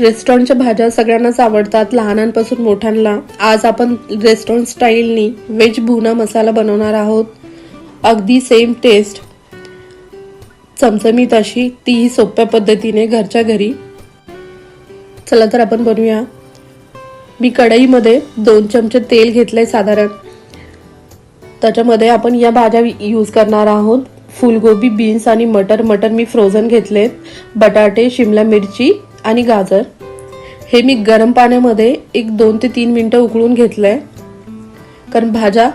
रेस्टॉरंटच्या भाज्या सगळ्यांनाच आवडतात लहानांपासून मोठ्यांना. आज आपण रेस्टॉरंट स्टाईलनी व्हेज भुना मसाला बनवणार आहोत. अगदी सेम टेस्ट चमचमीत अशी तीही सोप्या पद्धतीने घरच्या घरी. चला तर आपण बनवूया. मी कढईमध्ये दोन चमचे तेल घेतलंय साधारण. त्याच्यामध्ये आपण या भाज्या यूज करणार आहोत. फुलगोबी बीन्स आणि मटर. मटर मी फ्रोझन घेतलेत. बटाटे शिमला मिरची आणि गाजर. हे मी गरम पाण्यामध्ये एक दोन ते तीन मिनटं उकळून घेतलंय. कारण भाज्या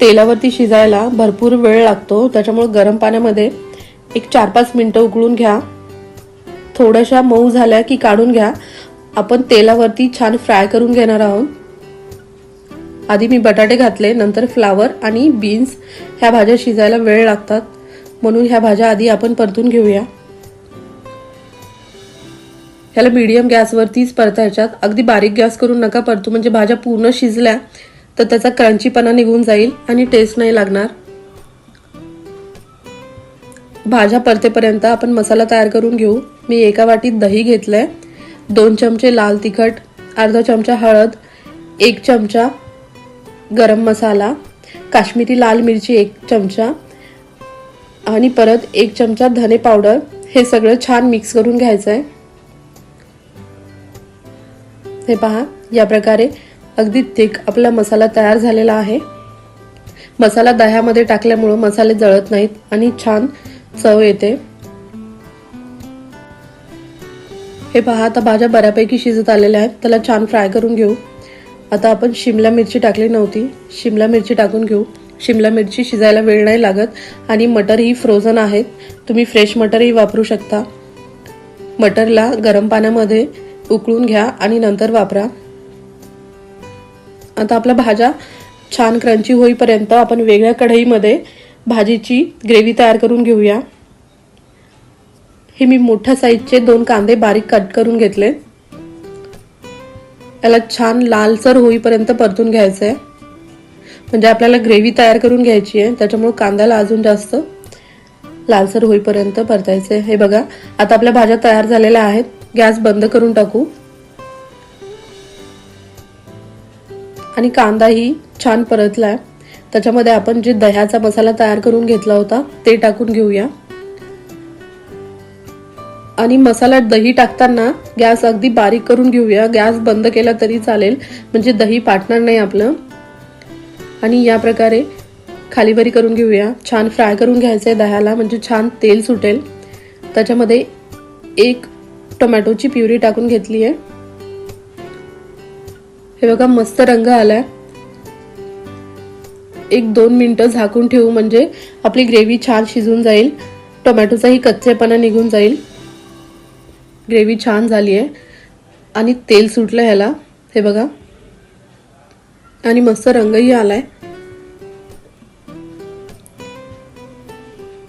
तेलावरती शिजायला भरपूर वेळ लागतो. त्याच्यामुळे गरम पाण्यामध्ये एक चार पाच मिनटं उकळून घ्या. थोड्याशा मऊ झाल्या की काढून घ्या. आपण तेलावरती छान फ्राय करून घेणार आहोत. आधी मी बटाटे घातले नंतर फ्लावर आणि बीन्स. ह्या भाज्या शिजायला वेळ लागतात. म्हणून ह्या भाज्या आधी आपण परतून घेऊया. ह्याला मीडियम गॅसवरतीच परतायच्यात अगदी बारीक गॅस करून नका परतू. म्हणजे भाज्या पूर्ण शिजल्या तर त्याचा क्रंचीपणा निघून जाईल आणि टेस्ट नाही लागणार. भाज्या परतेपर्यंत आपण मसाला तयार करून घेऊ. मी एका वाटीत दही घेतलंय. दोन चमचे लाल तिखट अर्धा चमचा हळद एक चमचा गरम मसाला काश्मीरी लाल मिरची एक चमचा आणि परत एक चमचा धने पावडर. हे सगळं छान मिक्स करून घ्यायचं आहे हे पहा या प्रकारे अगदी थिक आपला मसाला तयार झालेला आहे. मसाला दह्यामध्ये टाकल्यामुळं मसाले जळत नाहीत आणि छान चव येते. हे पहा आता भाज्या बऱ्यापैकी शिजत आलेल्या आहेत. त्याला छान फ्राय करून घेऊ. आता आपण शिमला मिरची टाकली नव्हती. शिमला मिरची टाकून घेऊ. शिमला मिरची शिजायला वेळ नाही लागत आणि मटर ही फ्रोझन आहेत. तुम्ही फ्रेश मटरही वापरू शकता. मटरला गरम पाण्यामध्ये उकळून घ्या आणि नंतर वापरा. आता आपल्या भाज्या छान क्रंची होईपर्यंत आपण वेगळ्या कढईमध्ये भाजीची ग्रेव्ही तयार करून घेऊया. हे मी मोठ्या साईजचे दोन कांदे बारीक कट करून घेतले. याला छान लालसर होईपर्यंत परतून घ्यायचं आहे म्हणजे आपल्याला ग्रेव्ही तयार करून घ्यायची आहे. त्याच्यामुळे कांद्याला अजून जास्त लालसर होईपर्यंत परतायचं आहे हे बघा आता आपल्या भाज्या तयार झालेल्या आहेत. गॅस बंद करून टाकू. आणि कांदाही छान परतलाय. त्याच्यामध्ये आपण जे दह्याचा मसाला तयार करून घेतला होता ते टाकून घेऊया. आणि मसाला दही टाकताना गॅस अगदी बारीक करून घेऊया. गॅस बंद केला तरी चालेल म्हणजे दही पाटणार नाही आपलं. आणि या प्रकारे खालीवरी करून घेऊया. छान फ्राय करून घ्यायचं आहे दह्याला म्हणजे छान तेल सुटेल. त्याच्यामध्ये एक टोमॅटोची प्युरी टाकून घेतली आहे. हे बघा मस्त रंग आलाय. एक दोन मिनटं झाकून ठेवू म्हणजे आपली ग्रेव्ही छान शिजून जाईल. टोमॅटोचाही कच्चेपणा निघून जाईल. ग्रेव्ही छान झाली आहे. आणि तेल सुटलं ह्याला. हे बघा. आणि मस्त रंगही आलाय.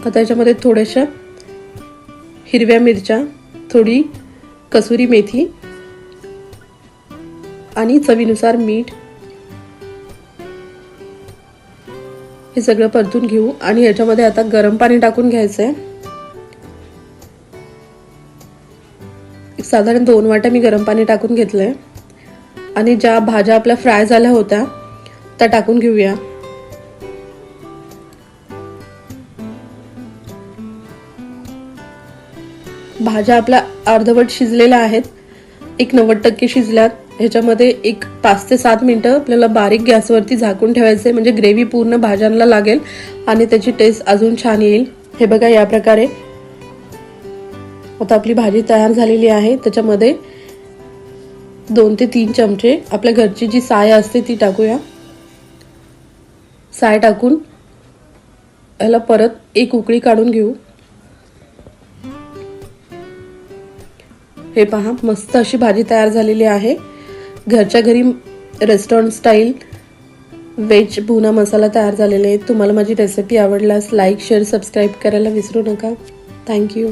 आता याच्यामध्ये थोड्याशा हिरव्या मिरच्या थोडी कसुरी मेथी आणि चवीनुसार मीठ हे सगळं परतून घेऊ आणि याच्यामध्ये आता गरम पाणी टाकून घ्यायचं आहे साधारण दोन वाट्या मी गरम पाणी टाकून घेतलंय. आणि ज्या भाज्या आपल्या फ्राय झाल्या होत्या त्या टाकून घेऊया. भाज्या आपल्या अर्धवट शिजलेल्या आहेत. एक नव्वद टक्के शिजल्यात. ह्याच्यामध्ये एक पाच ते सात मिनटं आपल्याला बारीक गॅसवरती झाकून ठेवायचे म्हणजे ग्रेव्ही पूर्ण भाज्यांना लागेल आणि त्याची टेस्ट अजून छान येईल. हे बघा या प्रकारे. आता आपली भाजी तयार झालेली आहे. त्याच्यामध्ये दोन ते तीन चमचे आपल्या घरची जी साय असते ती टाकूया. साय टाकून याला परत एक उकळी काढून घेऊ. हे पहा मस्त अशी भाजी तयार झालेली आहे. घरच्या घरी रेस्टॉरंट स्टाईल व्हेज भुना मसाला तयार झालेला आहे तुम्हाला माझी रेसिपी आवडल्यास लाईक शेअर सबस्क्राईब करायला विसरू नका. थँक्यू